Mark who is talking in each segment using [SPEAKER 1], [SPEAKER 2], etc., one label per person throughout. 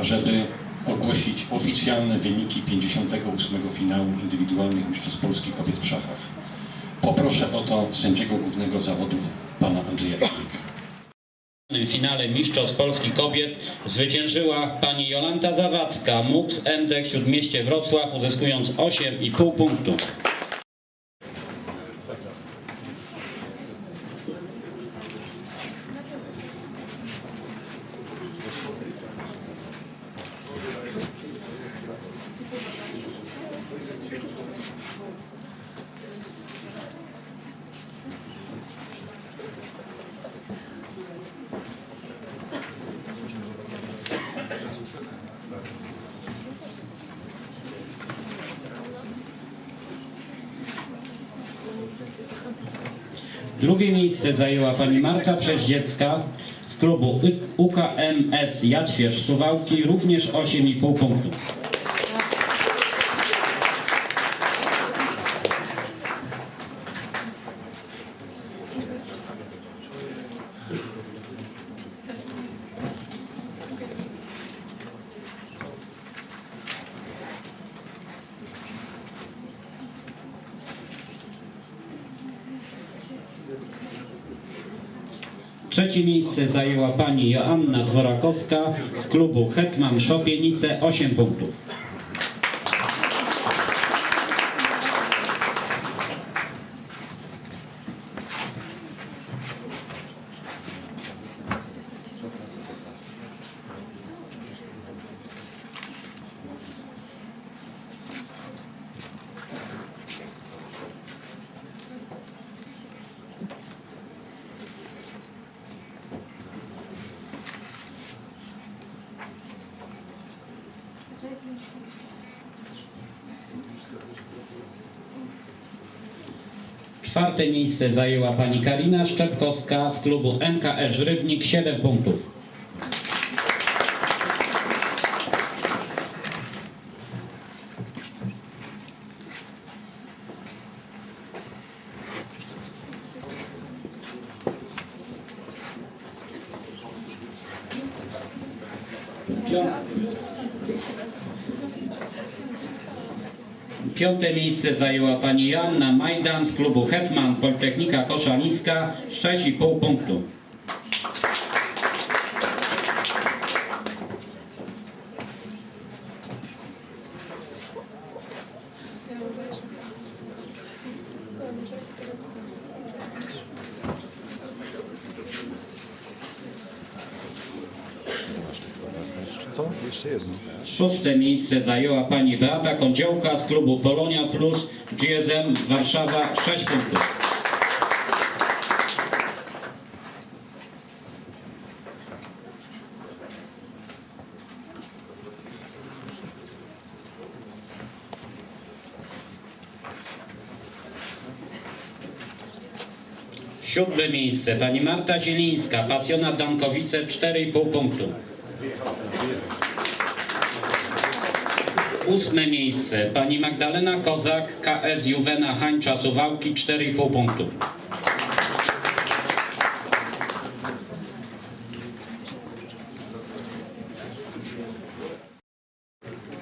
[SPEAKER 1] ażeby ogłosić oficjalne wyniki 58. finału indywidualnych Mistrzostw Polski kobiet w szachach. Poproszę o to sędziego głównego zawodów, pana Andrzeja Iwika.
[SPEAKER 2] W finale Mistrzostw Polski Kobiet zwyciężyła pani Jolanta Zawadzka, MUX MDEK Śródmieście Wrocław, uzyskując 8,5 punktu. Drugie miejsce zajęła pani Marta Przeździecka z klubu UKMS Jadźwierz Suwałki, również 8,5 punktu. Trzecie miejsce zajęła pani Joanna Dworakowska z klubu Hetman Szopienice 8 punktów. Czwarte miejsce zajęła pani Karina Szczepkowska z klubu NKS Rybnik 7 punktów. Piąte miejsce zajęła pani Joanna Majdan z klubu Hetman Politechnika Koszalińska 6,5 punktu.
[SPEAKER 3] Co? Jeszcze jedno.
[SPEAKER 2] Szóste miejsce zajęła pani Beata Kądziołka z klubu Polonia Plus GSM Warszawa 6 punktów. Siódme miejsce pani Marta Zielińska, pasjonat Dankowice 4,5 punktu. Ósme miejsce pani Magdalena Kozak, KS Juwena Hańcza Suwałki 4,5 punktu.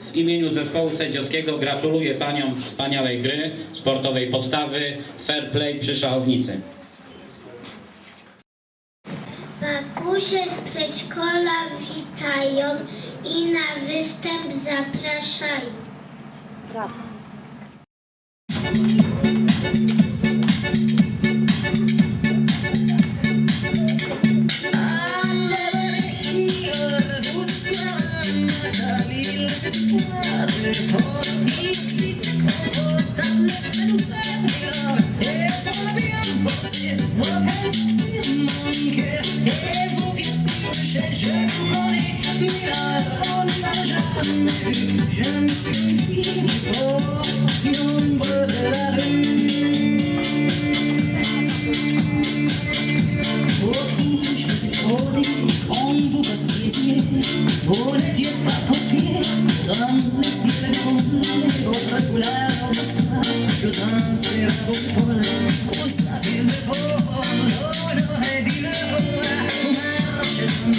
[SPEAKER 2] W imieniu zespołu sędziowskiego gratuluję paniom wspaniałej gry, sportowej postawy, fair play przy szachownicy.
[SPEAKER 4] Pakusie z przedszkola witają i na występ zapraszają.
[SPEAKER 5] Je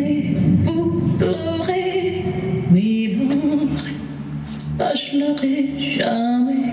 [SPEAKER 5] m'aimer pour pleurer. Oui, l'amour, ça je l'aurai jamais.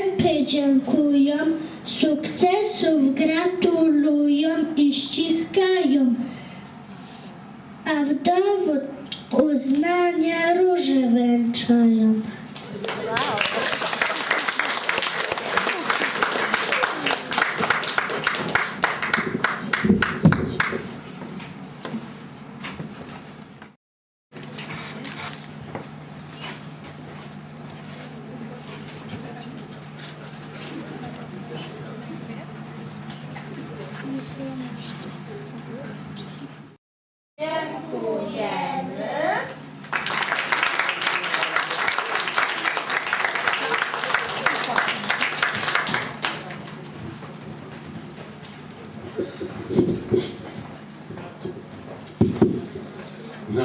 [SPEAKER 4] Występy dziękują, sukcesów gratulują i ściskają, a w dowód uznania róże wręczają.
[SPEAKER 1] No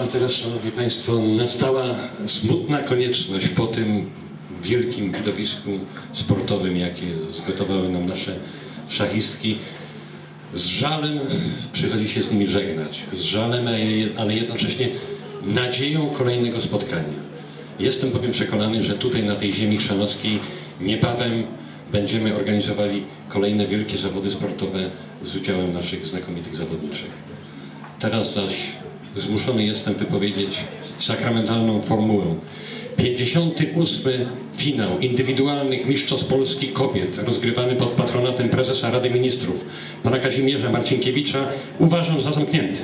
[SPEAKER 1] teraz, Szanowni Państwo, nastała smutna konieczność po tym wielkim widowisku sportowym, jakie zgotowały nam nasze szachistki. Z żalem przychodzi się z nimi żegnać. Z żalem, ale jednocześnie nadzieją kolejnego spotkania. Jestem bowiem przekonany, że tutaj na tej ziemi chrzanowskiej niebawem będziemy organizowali kolejne wielkie zawody sportowe z udziałem naszych znakomitych zawodniczek. Teraz zaś zmuszony jestem wypowiedzieć sakramentalną formułę. 58. finał indywidualnych Mistrzostw Polski kobiet rozgrywany pod patronatem prezesa Rady Ministrów pana Kazimierza Marcinkiewicza uważam za zamknięty.